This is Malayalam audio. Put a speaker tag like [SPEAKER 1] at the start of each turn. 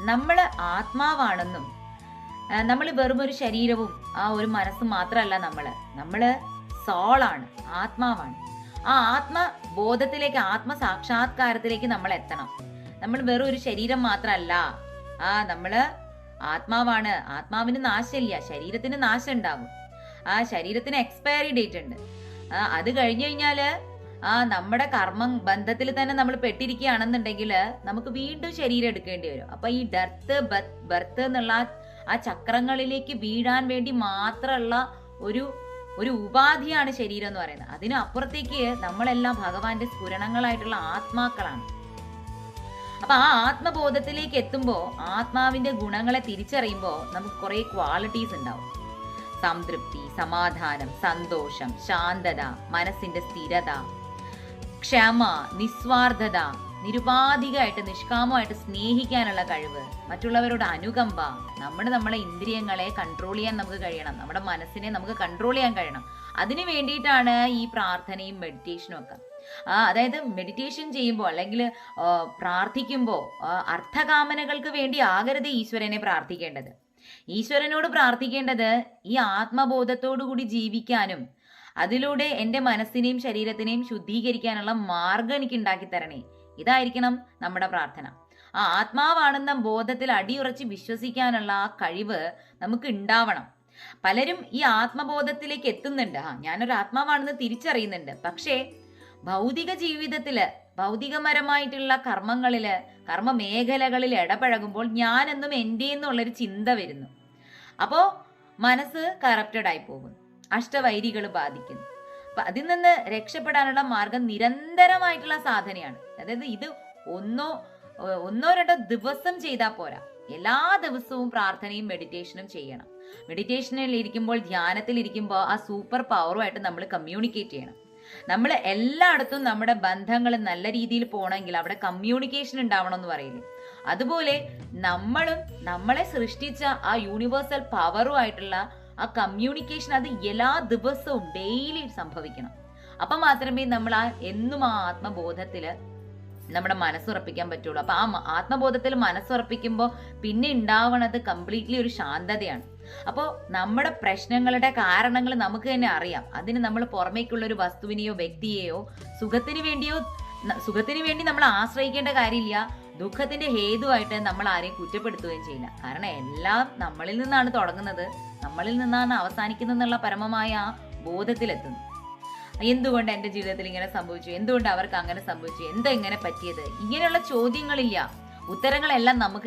[SPEAKER 1] നമ്മൾ ആത്മാവാണെന്നും നമ്മൾ വെറും ഒരു ശരീരവും ആ ഒരു മനസ്സും മാത്രമല്ല നമ്മൾ നമ്മൾ സോളാണ് ആത്മാവാണ്. ആ ആത്മബോധത്തിലേക്ക് ആത്മസാക്ഷാത്കാരത്തിലേക്ക് നമ്മൾ എത്തണം. നമ്മൾ വെറും ഒരു ശരീരം മാത്രമല്ല. ആ നമ്മൾ ആത്മാവാണ്. ആത്മാവിന് നാശമില്ല. ശരീരത്തിന് നാശം ഉണ്ടാകും ആ ശരീരത്തിന് എക്സ്പയറി ഡേറ്റ് ഉണ്ട്. അത് കഴിഞ്ഞു കഴിഞ്ഞാൽ ആ നമ്മുടെ കർമ്മ ബന്ധത്തിൽ തന്നെ നമ്മൾ പെട്ടിരിക്കുകയാണെന്നുണ്ടെങ്കിൽ നമുക്ക് വീണ്ടും ശരീരം എടുക്കേണ്ടി വരും. അപ്പൊ ഈ ഡെർത്ത് ബർത്ത് എന്നുള്ള ആ- ചക്രങ്ങളിലേക്ക് വീഴാൻ വേണ്ടി മാത്രമുള്ള ഒരു ഒരു ഉപാധിയാണ് ശരീരം എന്ന് പറയുന്നത്. അതിനപ്പുറത്തേക്ക് നമ്മളെല്ലാം ഭഗവാന്റെ സ്ഫുരണങ്ങളായിട്ടുള്ള ആത്മാക്കളാണ്. അപ്പൊ ആ ആത്മബോധത്തിലേക്ക് എത്തുമ്പോൾ ആത്മാവിന്റെ ഗുണങ്ങളെ തിരിച്ചറിയുമ്പോൾ നമുക്ക് കുറെ ക്വാളിറ്റീസ് ഉണ്ടാവും. സംതൃപ്തി സമാധാനം സന്തോഷം ശാന്തത മനസ്സിന്റെ സ്ഥിരത ക്ഷമ നിസ്വാർത്ഥത നിരുപാധികമായിട്ട് നിഷ്കാമമായിട്ട് സ്നേഹിക്കാനുള്ള കഴിവ് മറ്റുള്ളവരോട് അനുകമ്പ നമ്മൾ നമ്മളെ ഇന്ദ്രിയങ്ങളെ കൺട്രോൾ ചെയ്യാൻ നമുക്ക് കഴിയണം നമ്മുടെ മനസ്സിനെ നമുക്ക് കൺട്രോൾ ചെയ്യാൻ കഴിയണം. അതിനു വേണ്ടിയിട്ടാണ് ഈ പ്രാർത്ഥനയും മെഡിറ്റേഷനും ഒക്കെ. ആ അതായത് മെഡിറ്റേഷൻ ചെയ്യുമ്പോൾ അല്ലെങ്കിൽ പ്രാർത്ഥിക്കുമ്പോൾ അർത്ഥകാമനകൾക്ക് വേണ്ടി ആകരുത് ഈശ്വരനെ പ്രാർത്ഥിക്കേണ്ടത്. ഈശ്വരനോട് പ്രാർത്ഥിക്കേണ്ടത് ഈ ആത്മബോധത്തോടു കൂടി ജീവിക്കാനും അതിലൂടെ എന്റെ മനസ്സിനെയും ശരീരത്തിനെയും ശുദ്ധീകരിക്കാനുള്ള മാർഗം എനിക്ക് ഉണ്ടാക്കി തരണേ. ഇതായിരിക്കണം നമ്മുടെ പ്രാർത്ഥന. ആ ആത്മാവാണെന്ന ബോധത്തിൽ അടിയുറച്ച് വിശ്വസിക്കാനുള്ള ആ കഴിവ് നമുക്ക് ഉണ്ടാവണം പലരും ഈ ആത്മബോധത്തിലേക്ക് എത്തുന്നുണ്ട്. ആ ഞാനൊരു ആത്മാവാണെന്ന് തിരിച്ചറിയുന്നുണ്ട്. പക്ഷേ ഭൗതിക ജീവിതത്തിൽ ഭൗതികപരമായിട്ടുള്ള കർമ്മങ്ങളിൽ കർമ്മ മേഖലകളിൽ ഇടപഴകുമ്പോൾ ഞാനെന്നും എന്റെ എന്നുള്ളൊരു ചിന്ത വരുന്നു. അപ്പോൾ മനസ്സ് കറപ്റ്റഡ് ആയി പോകുന്നു. അഷ്ടവൈരികൾ ബാധിക്കുന്നു. അപ്പൊ അതിൽ നിന്ന് രക്ഷപ്പെടാനുള്ള മാർഗം നിരന്തരമായിട്ടുള്ള സാധനയാണ്. അതായത് ഇത് ഒന്നോ ഒന്നോ രണ്ടോ ദിവസം ചെയ്താൽ പോരാ. എല്ലാ ദിവസവും പ്രാർത്ഥനയും മെഡിറ്റേഷനും ചെയ്യണം. മെഡിറ്റേഷനിൽ ഇരിക്കുമ്പോൾ ധ്യാനത്തിൽ ഇരിക്കുമ്പോൾ ആ സൂപ്പർ പവറുമായിട്ട് നമ്മൾ കമ്മ്യൂണിക്കേറ്റ് ചെയ്യണം. നമ്മൾ എല്ലായിടത്തും നമ്മുടെ ബന്ധങ്ങൾ നല്ല രീതിയിൽ പോകണമെങ്കിൽ അവിടെ കമ്മ്യൂണിക്കേഷൻ ഉണ്ടാവണം എന്ന് പറയില്ലേ? അതുപോലെ നമ്മളും നമ്മളെ സൃഷ്ടിച്ച ആ യൂണിവേഴ്സൽ പവറുമായിട്ടുള്ള ആ കമ്മ്യൂണിക്കേഷൻ അത് എല്ലാ ദിവസവും ഡെയിലി സംഭവിക്കണം. അപ്പൊ മാത്രമേ നമ്മൾ ആ എന്നും ആ ആത്മബോധത്തിൽ നമ്മുടെ മനസ്സുറപ്പിക്കാൻ പറ്റുള്ളൂ. അപ്പൊ ആ ആത്മബോധത്തിൽ മനസ്സുറപ്പിക്കുമ്പോൾ പിന്നെ ഉണ്ടാവണത് കംപ്ലീറ്റ്ലി ഒരു ശാന്തതയാണ്. അപ്പോൾ നമ്മുടെ പ്രശ്നങ്ങളുടെ കാരണങ്ങൾ നമുക്ക് തന്നെ അറിയാം. അതിന് നമ്മൾ പുറമേക്കുള്ള ഒരു വസ്തുവിനെയോ വ്യക്തിയെയോ സുഖത്തിന് വേണ്ടിയോ സുഖത്തിന് വേണ്ടി നമ്മൾ ആശ്രയിക്കേണ്ട കാര്യമില്ല. ദുഃഖത്തിന്റെ ഹേതുവായിട്ട് നമ്മൾ ആരെയും കുറ്റപ്പെടുത്തുകയും ചെയ്യില്ല. കാരണം എല്ലാം നമ്മളിൽ നിന്നാണ് തുടങ്ങുന്നത്. നമ്മളിൽ നിന്നാണ് അവസാനിക്കുന്നതെന്നുള്ള പരമമായ ആ ബോധത്തിലെത്തുന്നു. എന്തുകൊണ്ട് എന്റെ ജീവിതത്തിൽ ഇങ്ങനെ സംഭവിച്ചു? എന്തുകൊണ്ട് അവർക്ക് അങ്ങനെ സംഭവിച്ചു? എന്താ ഇങ്ങനെ പറ്റിയത്? ഇങ്ങനെയുള്ള ചോദ്യങ്ങളില്ല. ഉത്തരങ്ങളെല്ലാം നമുക്ക്